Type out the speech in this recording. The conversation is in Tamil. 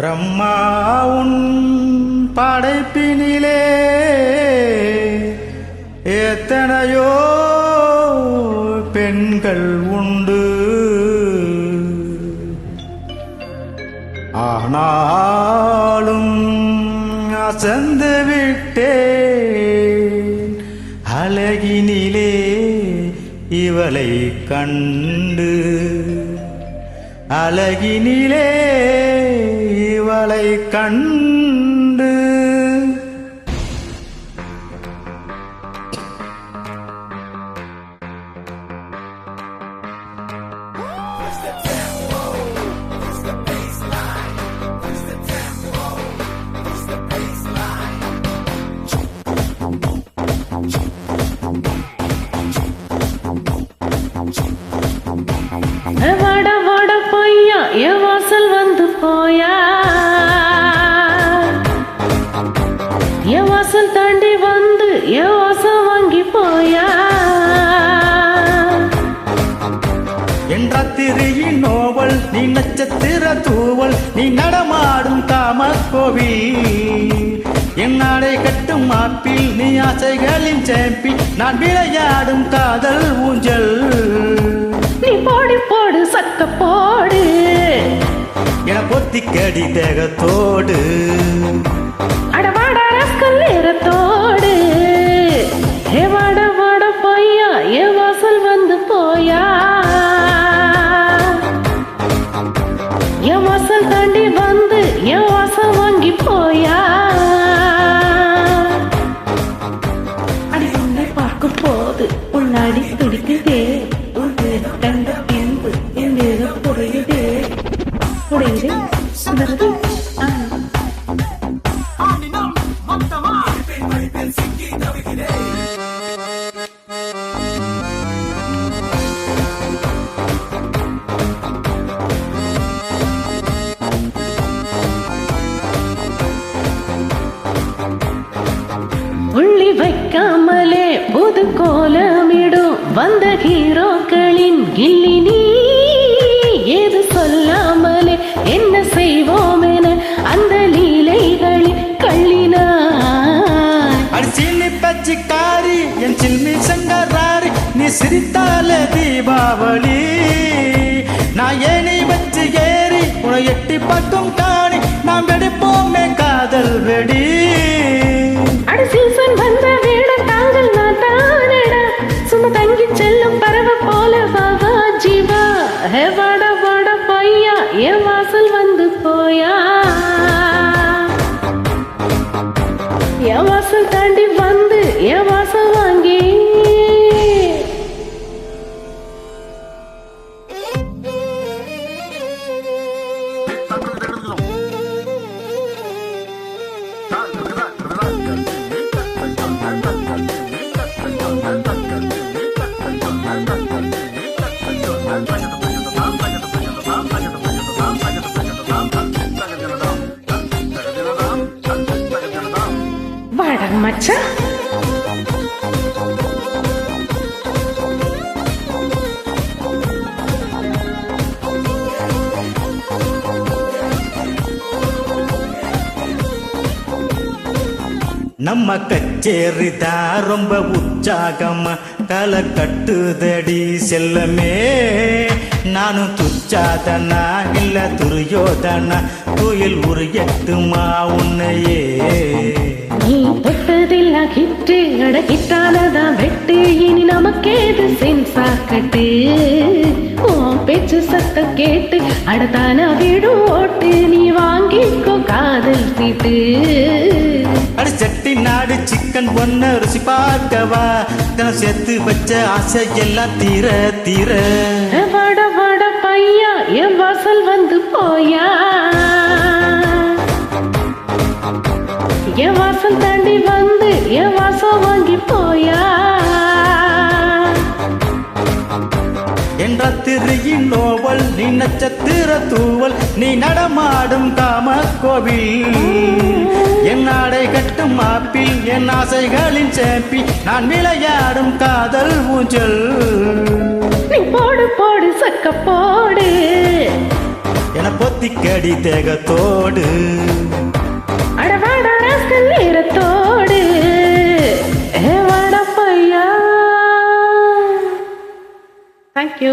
பிரம்மா உன் படைப்பினிலே எத்தனையோ பெண்கள் உண்டு. ஆனாலும் அசந்து விட்டேன். அழகினிலே இவளை கண்டு. அழகினிலே அவளை கண்டு. வட வட பொய்யா என் வாசல் வந்து போயா? தூவல் நீ நடமாடும் காமக்கோவில் என் நாடை கட்டும் மாப்பில் நீ ஆசைகளின் சேப்பி நான் விளையாடும் காதல் ஊஞ்சல். நீ போடு போடு சக்க போடு. என பொத்திக்கடி தேகத்தோடு. சுந்தரது புள்ளி வைக்காமலே புது கோலமிடும் வந்த ஹீரோக்களின் கில்லி நீ சிரித்தால தீபாவளி. நான் ஏனி வச்சு ஏறி உன எட்டி பக்கம் காணி. நாம் வெடிப்போமே காதல் வெடி. ஏ வாசல் வந்து போயா. மச்சா நம்ம கச்சேரி தான் ரொம்ப உற்சாகமா. தலை கட்டுதடி செல்லமே. நானும் துச்சாதனா இல்ல துரியோதனா. கோயில் உரியட்டுமா உன்னையே. நீ தொட்டதெல்லாம் கிட்டு அட கிட்டானதான் வெட்டு. இனி நமக்கேது சென்சா கட்டு உன் பேச்சு சத்தம் கேட்டு அடுத்தான வீடும் ஓட்டு. நீ வாங்கிக்கோ காதல் சீட்டு. அடி சட்டி நாடு சிக்கன் பொண்ண ருசி பார்க்கவா? தினம் சேர்த்து வச்ச ஆசை எல்லாம் தீர. தீர வட வட பையா. என் வாசல் வந்து போயா? என் வாசல் தாண்டி வந்து என் வாசல் வாங்கி போயா? என்ற திரியின் நோவல் நீ நட்சத்திர தூவல் நீ நடமாடும் காம கோவில் என் நாடை கட்டும் மாப்பில் என் ஆசைகளின் சேப்பி நான் விளையாடும் காதல் ஊஞ்சல். நீ போடு போடு சக்க போடு. என பொத்திக்கடி தேகத்தோடு. ஏ வாடா பையா தேங்க்யூ